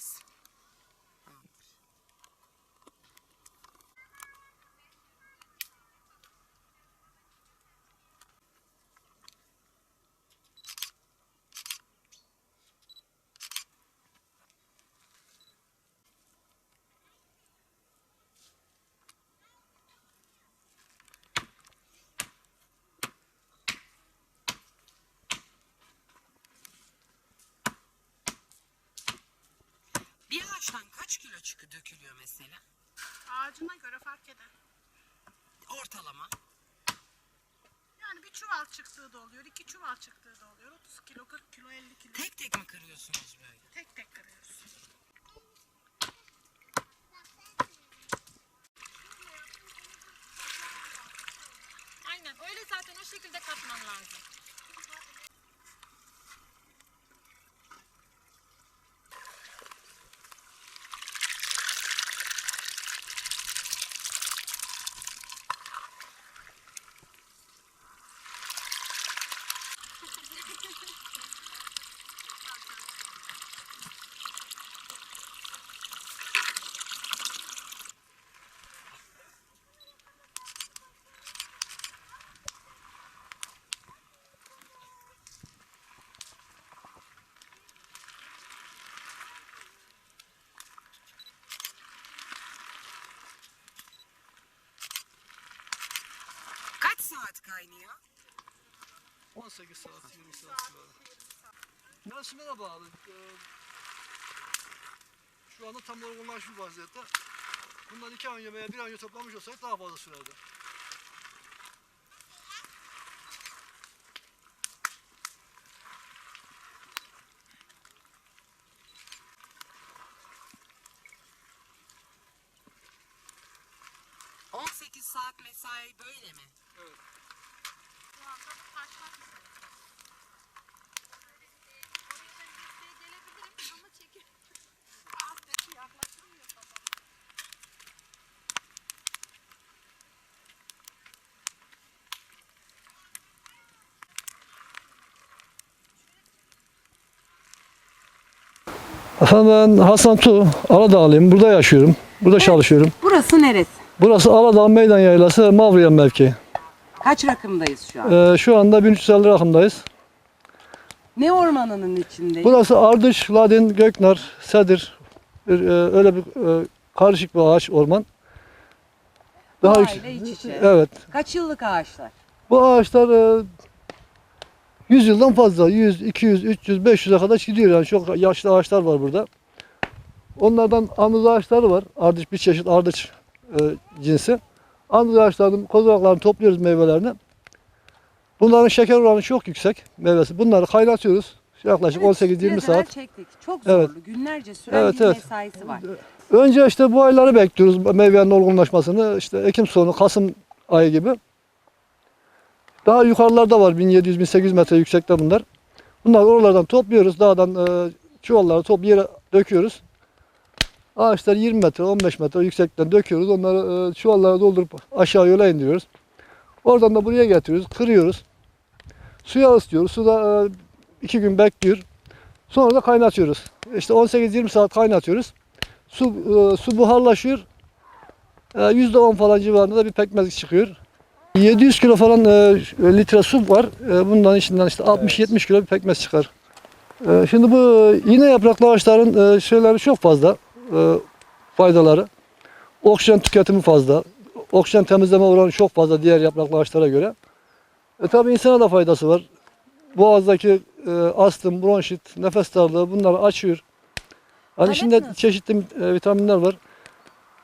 practice. Ağaçtan kaç kilo çıkı dökülüyor mesela? Ağacına göre fark eder. Ortalama. Yani bir çuval çıktığı da oluyor, iki çuval çıktığı da oluyor. 30 kilo, 40 kilo, 50 kilo. Tek tek mi kırıyorsunuz böyle? tek, tek kırıyoruz. Aynen öyle zaten o şekilde katman lazım. Kaç saat kaynıyor? 18 saat, 20 saat civarı. Mevsimine bağlı. Ee, Şu anda tam olgunlaşmış vaziyette. Bundan iki ay yemeğe bir ay toplamış olsaydık daha fazla sürerdi. Hı. 18 saat mesai böyle mi? Şu anda bu taşlar Alttaki yaklaşılmıyor kafama. Efendim ben Hasan Tu, Aladağlıyım. Burada yaşıyorum. Burada çalışıyorum. Burası neresi? Burası Aladağ Meydan Yaylası Mavriyen mevki. Kaç rakımdayız şu an? Ee, şu anda 1350 rakımdayız. Ne ormanının içindeyiz? Burası Ardış, Ladin, Göknar, Sedir. Bir, e, öyle bir e, karışık bir ağaç orman. Daha Doğayla yüksek- iç içe. Evet. Kaç yıllık ağaçlar? Bu ağaçlar e, 100 yıldan fazla. 100, 200, 300, 500'e kadar gidiyor. Yani çok yaşlı ağaçlar var burada. Onlardan andız ağaçları var. Ardıç bir çeşit ardıç e, cinsi. Andız ağaçlarının kozalaklarını topluyoruz meyvelerini. Bunların şeker oranı çok yüksek meyvesi. Bunları kaynatıyoruz. Yaklaşık Evet, 18-20 biraz evvel saat. çektik. Çok zorlu. Evet. Günlerce süren Evet, bir evet. mesaisi var. Önce işte bu ayları bekliyoruz meyvenin olgunlaşmasını. İşte Ekim sonu, Kasım ayı gibi. Daha yukarılarda var 1700-1800 metre yüksekte bunlar. Bunları oralardan topluyoruz. Dağdan e, çuvalları top yere döküyoruz. Ağaçlar 20 metre, 15 metre yüksekten döküyoruz. Onları e, çuvallara doldurup aşağı yola indiriyoruz. Oradan da buraya getiriyoruz, kırıyoruz. Suya ısıtıyoruz. Suda e, iki gün bekliyor. Sonra da kaynatıyoruz. İşte 18-20 saat kaynatıyoruz. Su, e, su buharlaşıyor. E, %10 falan civarında da bir pekmez çıkıyor. 700 kilo falan e, litre su var. E, bundan içinden işte 60-70 kilo bir pekmez çıkar. E, şimdi bu iğne yapraklı ağaçların e, şeyleri çok fazla. E, faydaları. Oksijen tüketimi fazla. Oksijen temizleme oranı çok fazla diğer yapraklı ağaçlara göre. E, tabii insana da faydası var. Boğazdaki e, astım, bronşit, nefes darlığı bunları açıyor. Hani Talep içinde çeşitli e, vitaminler var.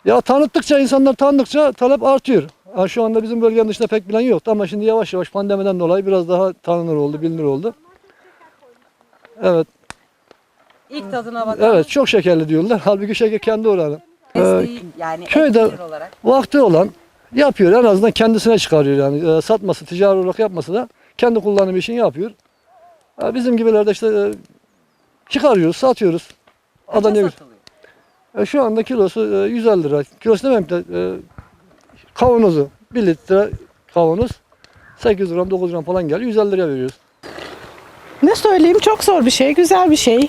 Ya tanıttıkça insanlar tanıdıkça talep artıyor. Ha, şu anda bizim bölgenin dışında pek bilen yok ama şimdi yavaş yavaş pandemiden dolayı biraz daha tanınır oldu, bilinir oldu. Evet, İlk tadına bakalım. evet çok şekerli diyorlar. Halbuki şeker kendi oranı. Ee, yani köyde- olarak. vakti olan yapıyor. En azından kendisine çıkarıyor yani. E, satması, ticari olarak yapması da kendi kullanım için yapıyor. Ha, bizim gibilerde işte e, çıkarıyoruz, satıyoruz. Kaça Adana'ya satılıyor? E, şu anda kilosu e, 150 lira. Kilosu demeyeyim de e, kavanozu 1 litre kavanoz 8 gram 9 gram falan geliyor. 150 liraya veriyoruz. Ne söyleyeyim çok zor bir şey, güzel bir şey.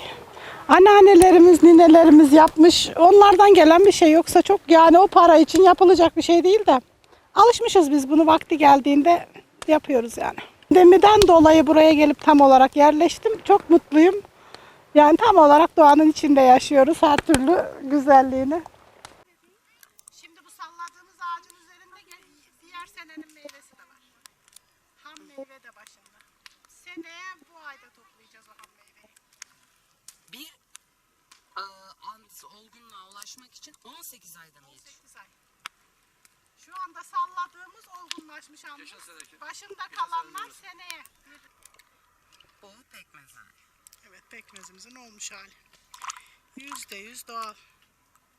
Anneannelerimiz, ninelerimiz yapmış. Onlardan gelen bir şey yoksa çok yani o para için yapılacak bir şey değil de. Alışmışız biz bunu vakti geldiğinde yapıyoruz yani. Pandemiden dolayı buraya gelip tam olarak yerleştim. Çok mutluyum. Yani tam olarak doğanın içinde yaşıyoruz her türlü güzelliğini. Şimdi bu salladığımız ağacın üzerinde diğer senenin meyvesi de var. Ham meyve de başında. Seneye bu ayda toplayacağız o ham meyveyi. Bir e, ant olgunluğa ulaşmak için 18 ayda mı yetişiyor? 8 ay. Şu anda salladığımız olgunlaşmış almış. Başında kalanlar seneye. O pekmez hali. Evet pekmezimizin olmuş hali. Yüzde yüz doğal.